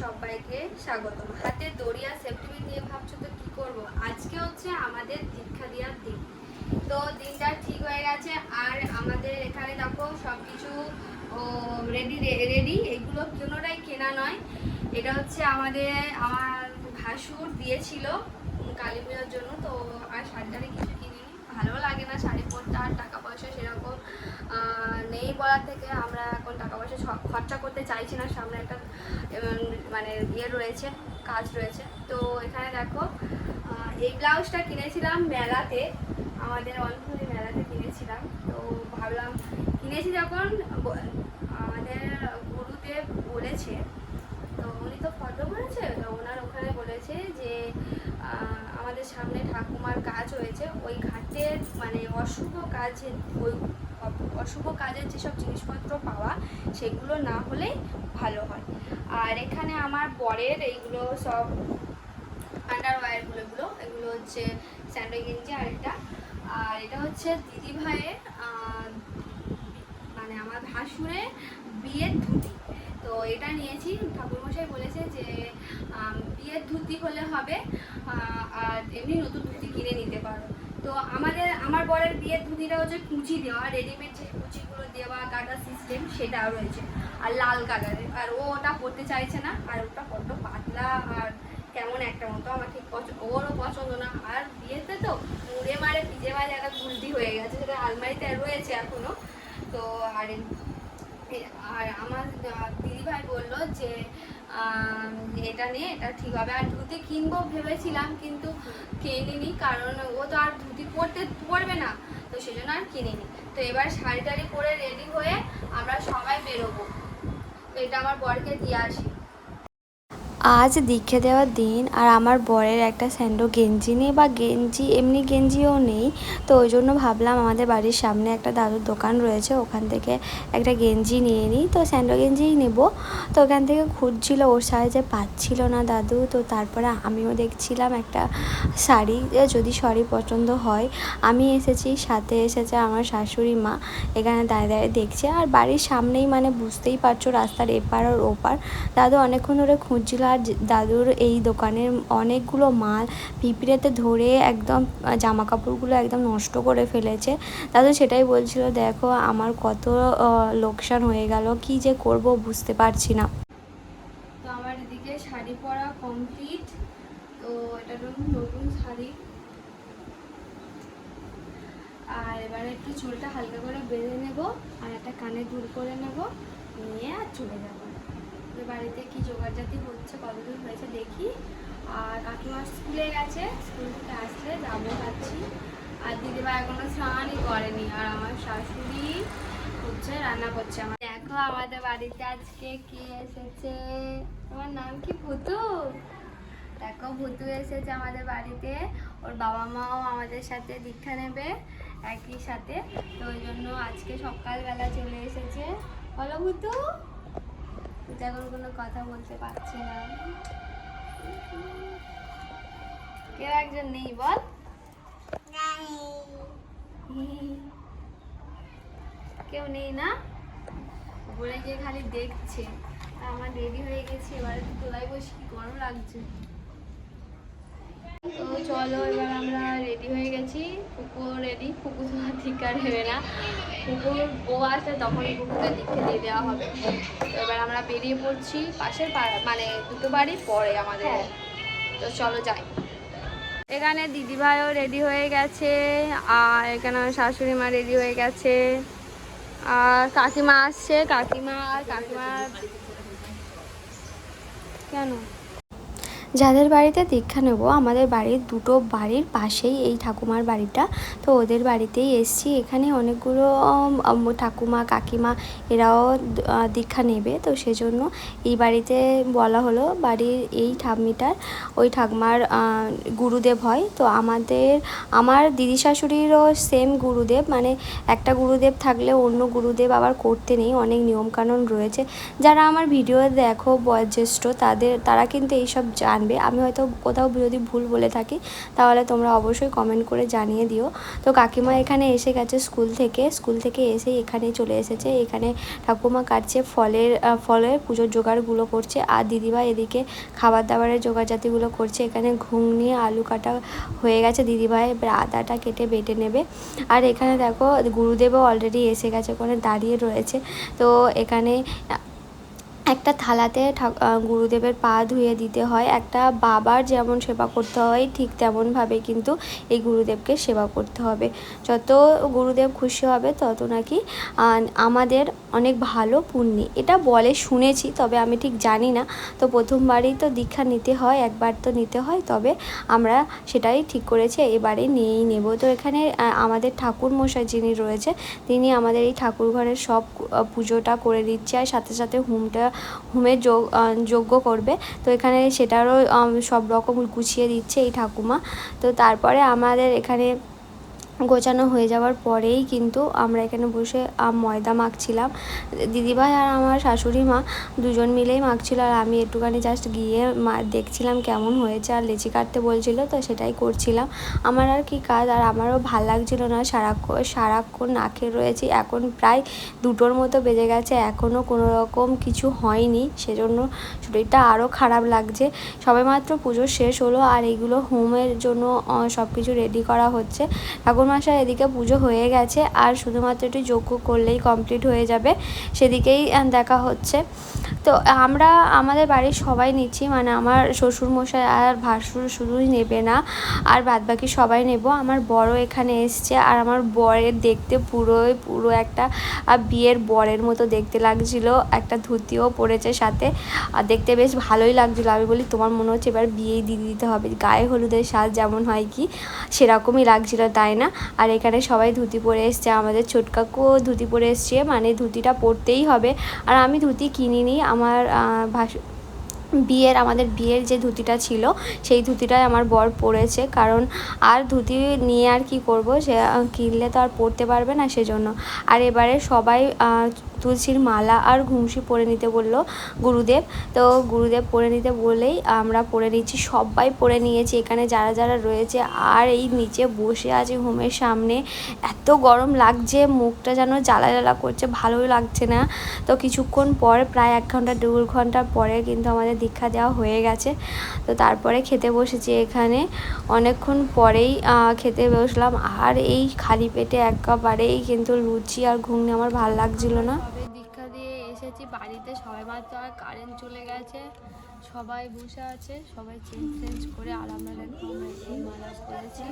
সবাইকে স্বাগতম। হাতে দড়িয়া সেফটি নিয়ে ভাবছ তো কি করব? আজকে হচ্ছে আমাদের দীক্ষা দেওয়ার দিন। তো দিনটা ঠিক হয়ে গেছে আর আমাদের এখানে দেখো সব কিছু রেডি রেডি এগুলো কোনোটাই কেনা নয়। এটা হচ্ছে আমাদের, আমার ভাসুর দিয়েছিল কালী পুজোর জন্য, তো আর টাড়ি কিছু কিনিনি ভালো লাগে না, শাড়ি পরতে আর টাকা পয়সা সেরকম নেই বলার থেকে আমরা এখন টাকা পয়সা খরচা করতে চাইছি না, সামনে একটা মানে ইয়ে রয়েছে, কাজ রয়েছে। তো এখানে দেখো এই ব্লাউজটা কিনেছিলাম মেলাতে, আমাদের অন্ধকারে মেলাতে কিনেছিলাম। তো ভাবলাম, কিনেছি যখন আমাদের গুরুদেব বলেছে তো উনি তো ফটো করেছে তো ওনার ওখানে বলেছে যে আহ, আমাদের সামনে ঠাকুমার কাজ হয়েছে ঘাটের মানে অশুভ কাজে ওই অশুভ কাজের যেসব জিনিসপত্র পাওয়া, সেগুলো না হলেই ভালো হয়। আর এখানে আমার বরের এইগুলো সব আন্ডারওয়্যারগুলো এগুলো এগুলো হচ্ছে স্যান্ডো গেঞ্জি আর এটা। আর এটা হচ্ছে দিদি ভাইয়ের মানে আমার ভাসুরের বিয়ের ধুতি। তো এটা নিয়েছি, ঠাকুরমশাই বলেছে যে বিয়ের ধুতি হলে হবে আর এমনি নতুন ধুতি তো আমাদের, আমার বরের বিয়ের ধুতিটা হচ্ছে কুচি দেওয়া রেডিমেড যে কুচিগুলো দেওয়া কাটা সিস্টেম সেটাও রয়েছে। আর লাল কালারের আর ও ওটা পরতে চাইছে না, আর ওটা কত পাতলা আর কেমন একটা মতো আমার ঠিক পছন্দ ওরও পছন্দ না। আর বিয়েতে তো মুড়ে মারে, ভিজে মারে একটা গুলতি হয়ে গেছে, সেটা আলমারিতে রয়েছে এখনও তো আর আর আমার দিদিভাই বলল যে এটা নিয়ে এটা ঠিক হবে। আর ধুতি কিনবো ভেবেছিলাম, কিন্তু কিনিনি, কারণ ও তো আর ধুতি পরতে পরবে না, তো সেই জন্য আর কিনিনি। তো এবার শাড়ি টাড়ি পরে রেডি হয়ে আমরা সবাই বেরোবো। তো এটা আমার বরকে দিয়ে আসি। আজ দীক্ষা দেওয়ার দিন আর আমার বরের একটা স্যান্ডো গেঞ্জি নেই বা গেঞ্জি, এমনি গেঞ্জিও নেই। তো ওই জন্য ভাবলাম আমাদের বাড়ির সামনে একটা দাদুর দোকান রয়েছে, ওখান থেকে একটা গেঞ্জি নিয়ে নিই। তো স্যান্ডো গেঞ্জিই নেব। তো ওখান থেকে খুঁজছিল, ওর সাইজে পাচ্ছিল না দাদু। তো তারপরে আমিও দেখছিলাম একটা শাড়ি যদি শাড়ি পছন্দ হয়। আমি এসেছি, সাথে এসেছে আমার শাশুড়ি মা। এখানে দাঁড়িয়ে দাঁড়িয়ে দেখছে। আর বাড়ির সামনেই মানে বুঝতেই পারছ, রাস্তার এপার আর ওপার। দাদু অনেকক্ষণ ধরে খুঁজছিল, আর যে- দাদুর এই দোকানের অনেকগুলো মাল পিঁপড়েতে ধরে একদম জামা কাপড়গুলো একদম নষ্ট করে ফেলেছে। দাদু সেটাই বলছিল, দেখো, আমার কত লোকসান হয়ে গেল, কি যে করব বুঝতে পারছি না। তো আমার এদিকে শাড়ি পরা কমপ্লিট তো এটা নতুন শাড়ি। আর এবারে একটু চুলটা হালকা করে বেঁধে নেব, আর একটা কানে দুল করে নেব, নিয়ে আর চলে যাব। বাড়িতে কি জোগাড়জাতি হচ্ছে, কতদূর হয়েছে দেখি। আর কাকিমা স্কুলে গেছে, স্কুল থেকে আসলে যাব ভাবছি। আর দিদিমা এখনও স্নানই করেনি, আর আমার শাশুড়ি হচ্ছে রান্না করছে আমার। দেখো আমাদের বাড়িতে আজকে কি এসেছে? তোমার নাম কি, ভুতু? দেখো ভুতু এসেছে আমাদের বাড়িতে। ওর বাবা মাও আমাদের সাথে দীক্ষা নেবে, একই সাথে। তো ওই জন্য আজকে সকালবেলা চলে এসেছে। বলো ভুতু। এখন কোনো কথা বলতে পারছে না। কেউ একজন নেই, বল। কেউ নেই না? বলে গিয়ে খালি দেখছে। আমার রেডি হয়ে গেছে, এবার তোলায় বসে কি গরম লাগছে? তো চলো এবার আমরা রেডি হয়ে গেছি। ফুকু রেডি ফুকু তো আর হেবে না। ফুকুর বউ আসলে তখনই ফুকুকে লিখে দিয়ে দেওয়া হবে। তো এবার আমরা বেরিয়ে পড়ছি পাশের মানে দুটো বাড়ি পরে আমাদের। তো চলো যাই। এখানে দিদিভাইও রেডি হয়ে গেছে আর এখানে শাশুড়ি মা রেডি হয়ে গেছে। আর কাকিমা আসছে কাকিমা আর কাকিমা কেন? যাদের বাড়িতে দীক্ষা নেব, আমাদের বাড়ির দুটো বাড়ির পাশেই এই ঠাকুমার বাড়িটা। তো ওদের বাড়িতেই এসছি। এখানে অনেকগুলো ঠাকুমা, কাকিমা এরাও দীক্ষা নেবে। তো সেজন্য এই বাড়িতে বলা হলো, বাড়ির এই ঠাম্মিটার, ওই ঠাকুমার গুরুদেব হয়। তো আমাদের, আমার দিদি শাশুড়িরও সেম গুরুদেব। মানে একটা গুরুদেব থাকলে অন্য গুরুদেব আবার করতে নেই। অনেক নিয়মকানুন রয়েছে। যারা আমার ভিডিও দেখো, বয়োজ্যেষ্ঠ, তাদের, তারা কিন্তু এইসব জানে জানবে। আমি হয়তো কোথাও যদি ভুল বলে থাকি, তাহলে তোমরা অবশ্যই কমেন্ট করে জানিয়ে দিও। তো কাকিমা এখানে এসে গেছে স্কুল থেকে। স্কুল থেকে এসে এখানে চলে এসেছে। এখানে ঠাকুমা কাটছে ফলের ফলের পুজোর জোগাড়গুলো করছে। আর দিদিভাই এদিকে খাবার দাবারের জোগাড়জাতিগুলো করছে। এখানে ঘুগনি আলু কাটা হয়ে গেছে। দিদিভাই এবার আদাটা কেটে বেটে নেবে। আর এখানে দেখো, গুরুদেবও অলরেডি এসে গেছে। ওখানে দাঁড়িয়ে রয়েছে। তো এখানে একটা থালাতে গুরুদেবের পা ধুয়ে দিতে হয়। একটা বাবার যেমন সেবা করতে হয়, ঠিক তেমনভাবে কিন্তু এই গুরুদেবকে সেবা করতে হবে। যত গুরুদেব খুশি হবে, তত নাকি আমাদের অনেক ভালো পুণ্যি। এটা বলে শুনেছি, তবে আমি ঠিক জানি না। তো প্রথমবারই তো দীক্ষা নিতে হয়, একবার তো নিতে হয়, তবে আমরা সেটাই ঠিক করেছি, এবারে নিয়েই নেব। তো এখানে আমাদের ঠাকুর মশাই যিনি রয়েছে, তিনি আমাদের এই ঠাকুর ঘরের সব পুজোটা করে দিচ্ছে, আর সাথে সাথে হুমটা হুমের যোগ আহ, যজ্ঞ করবে। তো এখানে সেটারও সব রকম গুছিয়ে দিচ্ছে এই ঠাকুমা। তো তারপরে আমাদের এখানে গোছানো হয়ে যাওয়ার পরেই কিন্তু আমরা এখানে বসে ময়দা মাখছিলাম। দিদিভাই আর আমার শাশুড়ি মা দুজন মিলেই মাখছিল আর আমি একটুখানি জাস্ট গিয়ে মা, দেখছিলাম কেমন হয়েছে আর লেচি কাটতে বলছিল তো সেটাই করছিলাম। আমার আর কি কাজ আর আমারও ভালো লাগছিল না সারাক্ষণ সারাক্ষণ না খেয়ে রয়েছি, এখন প্রায় দুটোর মতো বেজে গেছে, এখনও কোনো রকম কিছু হয়নি, সেজন্য শরীরটা আরও খারাপ লাগছে। সবেমাত্র পুজো শেষ হলো আর এগুলো হোমের জন্য সব কিছু রেডি করা হচ্ছে। ঠাকুরমশাই এদিকে পুজো হয়ে গেছে, আর শুধুমাত্র একটু যজ্ঞ করলেই কমপ্লিট হয়ে যাবে। সেদিকেই দেখা হচ্ছে। তো আমরা, আমাদের বাড়ির সবাই নিচ্ছি মানে আমার শ্বশুর মশাই আর ভাসুর শুধুই নেবে না, আর বাদবাকি সবাই নেব। আমার বড় এখানে এসছে, আর আমার বরের দেখতে পুরোই, পুরো একটা বিয়ের বরের মতো দেখতে লাগছিল, একটা ধুতিও পরেছে সাথে, আর দেখতে বেশ ভালোই লাগছিল। আমি বলি, তোমার মনে হচ্ছে এবার বিয়েই দিয়ে দিতে হবে। গায়ে হলুদের সাজ যেমন হয় কি, সেরকমই লাগছিল, তাই না? আর এখানে সবাই ধুতি পরে এসছে। আমাদের ছোটকাকুও ধুতি পরে এসছে মানে ধুতিটা পরতেই হবে। আর আমি ধুতি কিনিনি আমার ভাস বিয়ের, আমাদের বিয়ের যে ধুতিটা ছিল, সেই ধুতিটাই আমার বর পরেছে। কারণ আর ধুতি নিয়ে আর কি করব? সে কিনলে তো আর পরতে পারবে না সেজন্য। আর এবারে সবাই তুলসীর মালা আর ঘুমসি পরে নিতে বলল গুরুদেব। তো গুরুদেব পরে নিতে বলেই আমরা পরে নিচ্ছি, সবাই পরে নিয়েছি। এখানে যারা যারা রয়েছে আর এই নিচে বসে আছে ঘুমের সামনে, এত গরম লাগছে, মুখটা যেন জ্বালা জ্বালা করছে, ভালোই লাগছে না। তো কিছুক্ষণ পর, প্রায় এক ঘণ্টা দু ঘণ্টা পরে কিন্তু আমাদের দীক্ষা দেওয়া হয়ে গেছে। তো তারপরে খেতে বসেছি এখানে। অনেকক্ষণ পরেই খেতে বসলাম। আর এই খালি পেটে একেবারেই কিন্তু লুচি আর ঘুগনি আমার ভালো লাগছিল না। এসেছি বাড়িতে সবাই মাত্র আর কারেন্ট চলে গেছে। সবাই বসে আছে, সবাই চেঞ্জ চেঞ্জ করে আর আমরা করেছি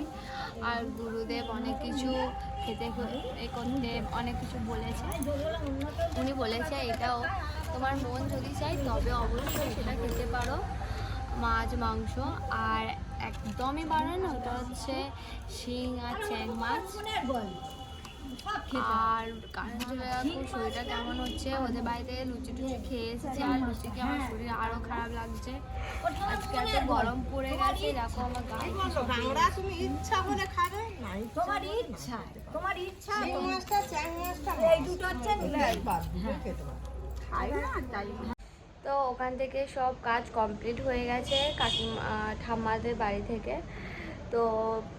আর গুরুদেব অনেক কিছু খেতে এ করতে অনেক কিছু বলেছে। উনি বলেছে, এটাও তোমার মন যদি চাই তবে অবশ্যই সেটা খেতে পারো। মাছ, মাংস আর একদমই বানানো ওটা হচ্ছে শিং আর চ্যাং মাছ। আর চলে শরীরটা কেমন হচ্ছে? ওদের বাড়িতে লুচি টুচি খেয়ে এসেছি আর লুচি খেয়ে আমার শরীর আরও খারাপ লাগছে? আজকে এত গরম পড়ে গেছে দেখো আমার গায়ে বাংলা তুমি ইচ্ছা করে খাবে? তোমার ইচ্ছা তোমার ইচ্ছা মাছটা চ্যাং মাছটা এই দুটো হচ্ছে একবার দুটো খেতে পারো। খাই না তাই তো ওখান থেকে সব কাজ কমপ্লিট হয়ে গেছে কাকিমা ঠাম্মাদের বাড়ি থেকে। তো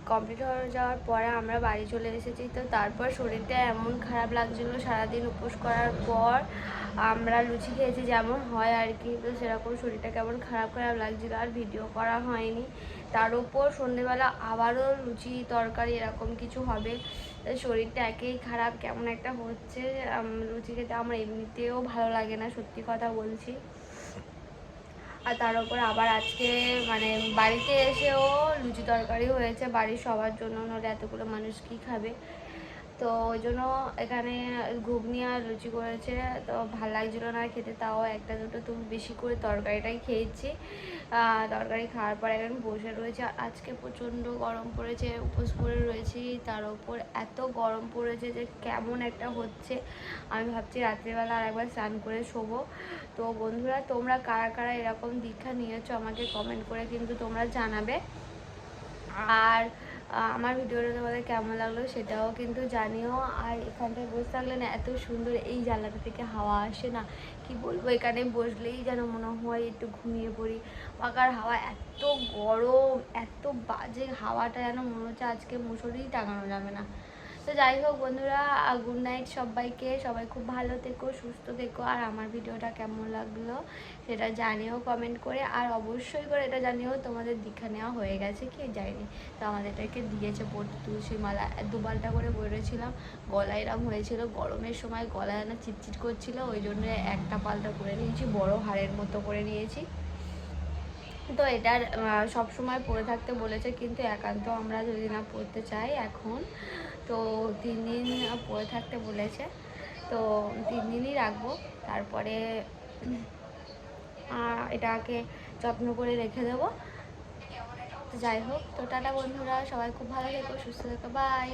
কমপ্লিট হয়ে যাওয়ার পরে আমরা বাড়ি চলে এসেছি। তো তারপর শরীরটা এমন খারাপ লাগছিল, সারাদিন উপোস করার পর আমরা লুচি খেয়েছি যেমন হয় আর কি। তো সেরকম শরীরটা কেমন খারাপ খারাপ লাগছিল আর ভিডিও করা হয়নি। তার উপর সন্ধেবেলা আবারও লুচি, তরকারি এরকম কিছু হবে। শরীরটা একেই খারাপ, কেমন একটা হচ্ছে লুচি খেতে আমার এমনিতেও ভালো লাগে না, সত্যি কথা বলছি। আর তার উপর আবার আজকে মানে বাড়িতে এসেও লুচি তরকারি হয়েছে, বাড়ির সবার জন্য। নাহলে এতগুলো মানুষ কি খাবে? তো ওই জন্য এখানে ঘুগনি আর লুচি করেছে, তো ভালো লাগছিল না খেতে, তাও একটা দুটো তো বেশি করে তরকারিটাই খেয়েছি। তরকারি খাওয়ার পর এখন বসে রয়েছে। আজকে প্রচণ্ড গরম পড়েছে, উপোস করে রয়েছি। তার উপর এত গরম পড়েছে যে কেমন একটা হচ্ছে। আমি ভাবছি রাত্রিবেলা আর একবার স্নান করে শোবো। তো বন্ধুরা, তোমরা কারা কারা এরকম দীক্ষা নিয়েছো আমাকে কমেন্ট করে কিন্তু তোমরা জানাবে। আর আমার ভিডিওটা তোমাদের কেমন লাগল সেটাও কিন্তু জানিও। আর এখানটায় বসে থাকলে না এত সুন্দর এই জানলাটা থেকে হাওয়া আসে না। কি বলব, এখানে বসলেই যেন মনে হয় একটু ঘুমিয়ে পড়ি। পাকার হাওয়া এত গরম, এত বাজে হাওয়াটা যেন মনে হচ্ছে আজকে মুসুরিই টাঙানো যাবে না। তো যাই হোক বন্ধুরা গুড নাইট সবাইকে। সবাই খুব ভালো থেকো, সুস্থ থেকো। আর আমার ভিডিওটা কেমন লাগল সেটা জানিও কমেন্ট করে। আর অবশ্যই করে এটা জানিও, তোমাদের দীক্ষা নেওয়া হয়ে গেছে কি? যায়নি তো আমাদের এটাকে দিয়েছে পড়তে তুলসী মালা দুবারটা করে বেরোছিলাম গলা এরম হয়েছিল। গরমের সময় গলায় না চিটচিট করছিল, ওই জন্য একটা পাল্টা করে নিয়েছি, বড় হাড়ের মতো করে নিয়েছি। তো এটার সব সময় পরে থাকতে বলেছে, কিন্তু একান্ত আমরা যদি না পড়তে চাই এখন, তো তিন দিন পরে থাকতে বলেছে। তো তিন দিনই রাখব, তারপরে এটাকে যত্ন করে রেখে দেবো। যাই হোক, তো টাটা বন্ধুরা, সবাই খুব ভালো থেকো, সুস্থ থেকো বাই